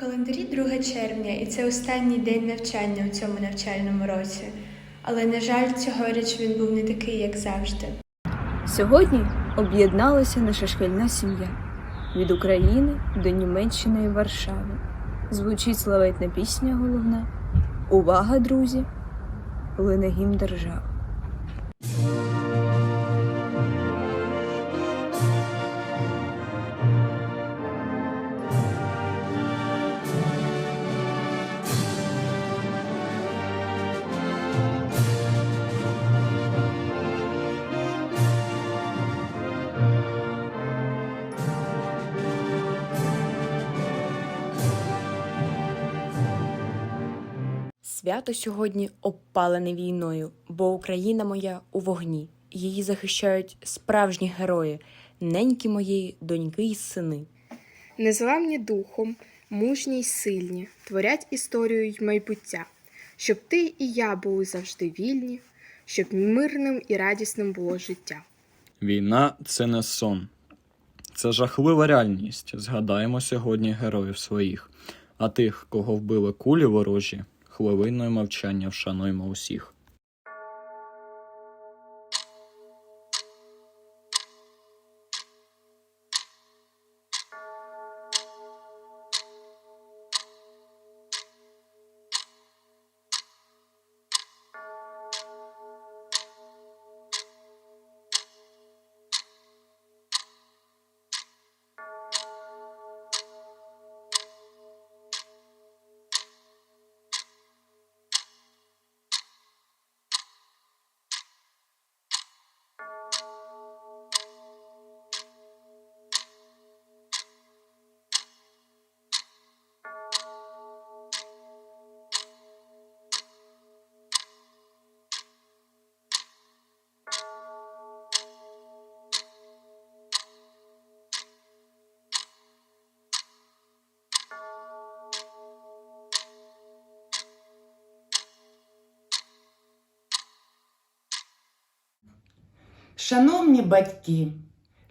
календарі 2 червня, і це останній день навчання у цьому навчальному році. Але, на жаль, цьогоріч він був не такий, як завжди. Сьогодні об'єдналася наша шкільна сім'я від України до Німеччини і Варшави. Звучить славетна пісня головна. Увага, друзі! Лине держави. Свято сьогодні обпалене війною, бо Україна моя у вогні. Її захищають справжні герої, неньки моєї доньки й сини. Незламні духом, мужні й сильні, творять історію й майбуття, щоб ти і я були завжди вільні, щоб мирним і радісним було життя. Війна це не сон. Це жахлива реальність. Згадаємо сьогодні героїв своїх, а тих, кого вбили кулі ворожі, хвилиною мовчання вшануємо усіх. Шановні батьки,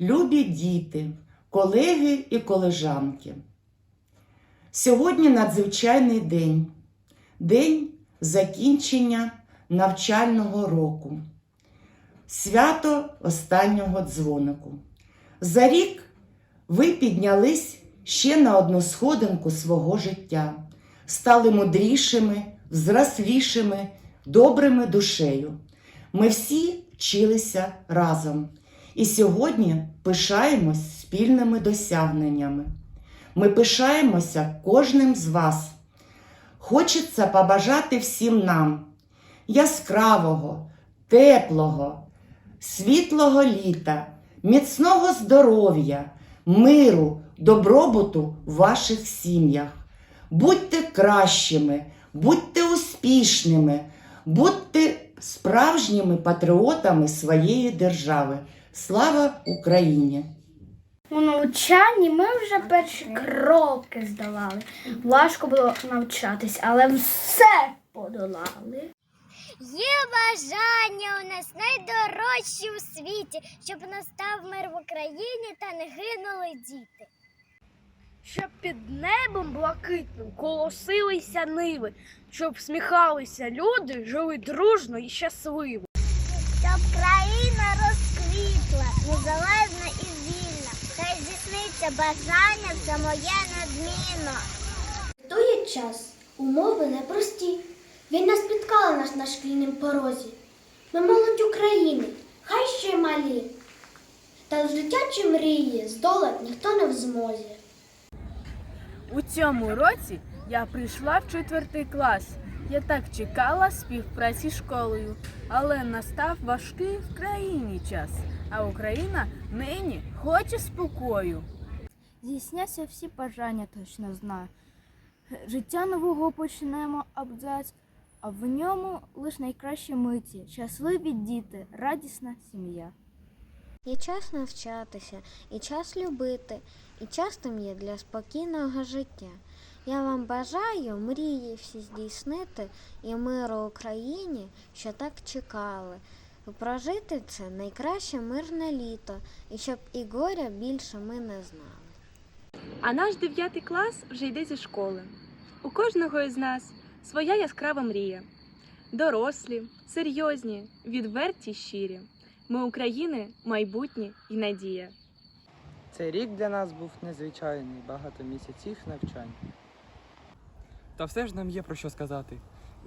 любі діти, колеги і колежанки. Сьогодні надзвичайний день, день закінчення навчального року, свято останнього дзвонику. За рік ви піднялись ще на одну сходинку свого життя, стали мудрішими, взрослішими, добрими душею. Ми всі вчилися разом і сьогодні пишаємось спільними досягненнями. Ми пишаємося кожним з вас. Хочеться побажати всім нам яскравого, теплого, світлого літа, міцного здоров'я, миру, добробуту в ваших сім'ях. Будьте кращими, будьте успішними, будьте справжніми патріотами своєї держави. Слава Україні! У навчанні ми вже перші кроки здавали. Важко було навчатись, але все подолали. Є бажання у нас найдорожчі у світі, щоб настав мир в Україні та не гинули діти. Щоб під небом блакитним колосилися ниви, щоб всміхалися люди, жили дружно і щасливо. Щоб країна розквітла, незалежна і вільна. Хай здійсниться бажання це моє надмінно. Тує час, умови непрості. Війна спіткала нас на шкільнім порозі. Ми молодь України, хай ще й малі. Та з дитячі мрії здолать ніхто не в змозі. У цьому році я прийшла в четвертий клас. Я так чекала співпраці з школою, але настав важкий в країні час, а Україна нині хоче спокою. Здійсняться всі бажання, точно знаю. Життя нового почнемо абзац, а в ньому лиш найкращі миті, щасливі діти, радісна сім'я. Є час навчатися, і час любити, і час там є для спокійного життя. Я вам бажаю мрії всі здійснити і миру Україні, що так чекали. Прожити це найкраще мирне літо, і щоб і горя більше ми не знали. А наш дев'ятий клас вже йде зі школи. У кожного із нас своя яскрава мрія. Дорослі, серйозні, відверті щирі. Ми України, майбутнє і надія. Цей рік для нас був незвичайний, багато місяців навчань. Та все ж нам є про що сказати,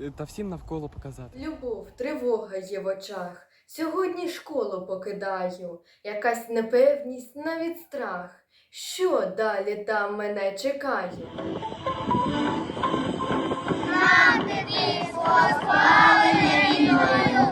е, та всім навколо показати. Любов, тривога є в очах. Сьогодні школу покидаю, якась непевність, навіть страх. Що далі там мене чекає? Ми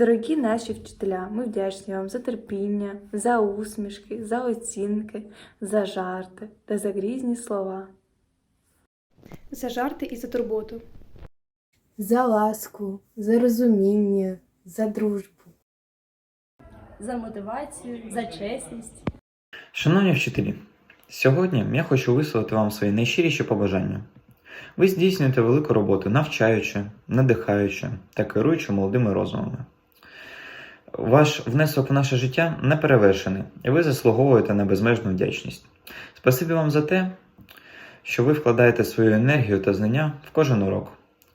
Дорогі наші вчителя, ми вдячні вам за терпіння, за усмішки, за оцінки, за жарти та за грізні слова. За жарти і за турботу. За ласку, за розуміння, за дружбу. За мотивацію, за чесність. Шановні вчителі, сьогодні я хочу висловити вам свої найщиріші побажання. Ви здійснюєте велику роботу, навчаючи, надихаючи та керуючи молодими розумами. Ваш внесок в наше життя не перевершений, і ви заслуговуєте на безмежну вдячність. Спасибі вам за те, що ви вкладаєте свою енергію та знання в кожен урок.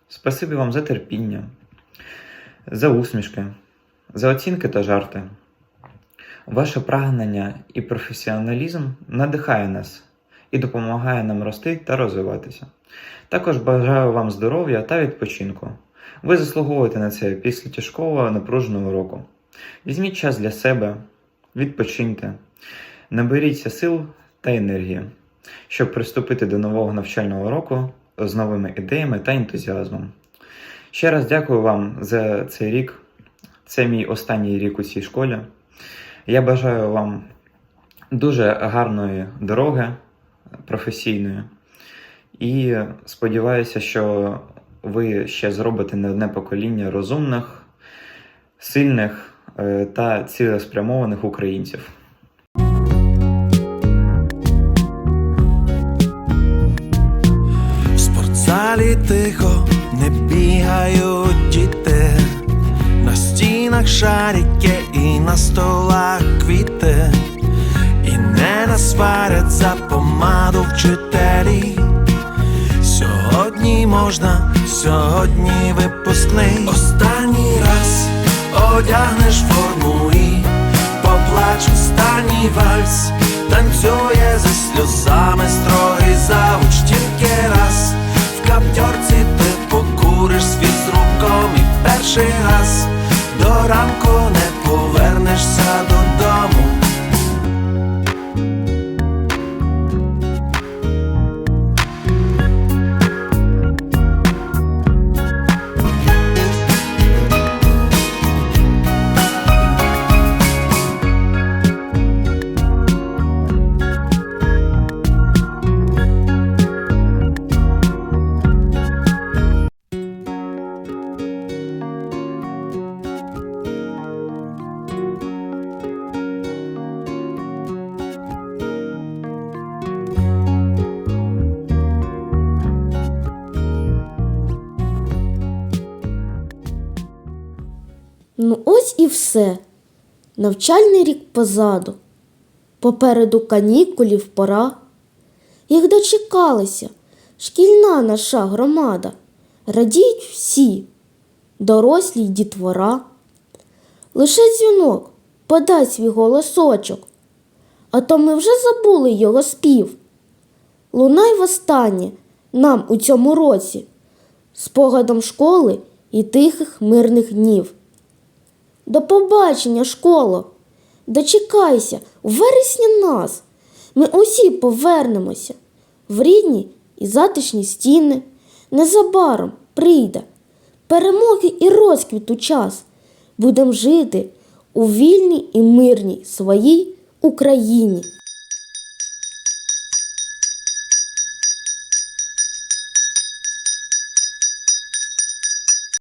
Спасибі вам за терпіння, за усмішки, за оцінки та жарти. Ваше прагнення і професіоналізм надихає нас і допомагає нам рости та розвиватися. Також бажаю вам здоров'я та відпочинку. Ви заслуговуєте на це після тяжкого напруженого року. Візьміть час для себе, відпочиньте, наберіться сил та енергії, щоб приступити до нового навчального року з новими ідеями та ентузіазмом. Ще раз дякую вам за цей рік. Це мій останній рік у цій школі. Я бажаю вам дуже гарної дороги професійної і сподіваюся, що ви ще зробите не одне покоління розумних, сильних та цілеспрямованих українців. В спортзалі тихо не бігають діти, на стінах шарики і на столах квіти, і не насварять за помаду вчителі. Сьогодні можна, сьогодні випускний. Останній раз одягнеш форму і поплач останній вальс, танцює за сльозами строгий завуч тільки раз. В каптьорці ти покуриш світ з руком і перший раз до ранку не повернешся додому. Ну ось і все. Навчальний рік позаду. Попереду канікулів пора. Їх дочекалися, шкільна наша громада. Радіють всі, дорослі й дітвора. Лише дзвінок подай свій голосочок, а то ми вже забули його спів. Лунай востаннє нам у цьому році, спогадом школи і тихих мирних днів. До побачення, школо! Дочекайся, у вересні нас. Ми усі повернемося в рідні і затишні стіни. Незабаром прийде перемоги і розквіту час. Будем жити у вільній і мирній своїй Україні.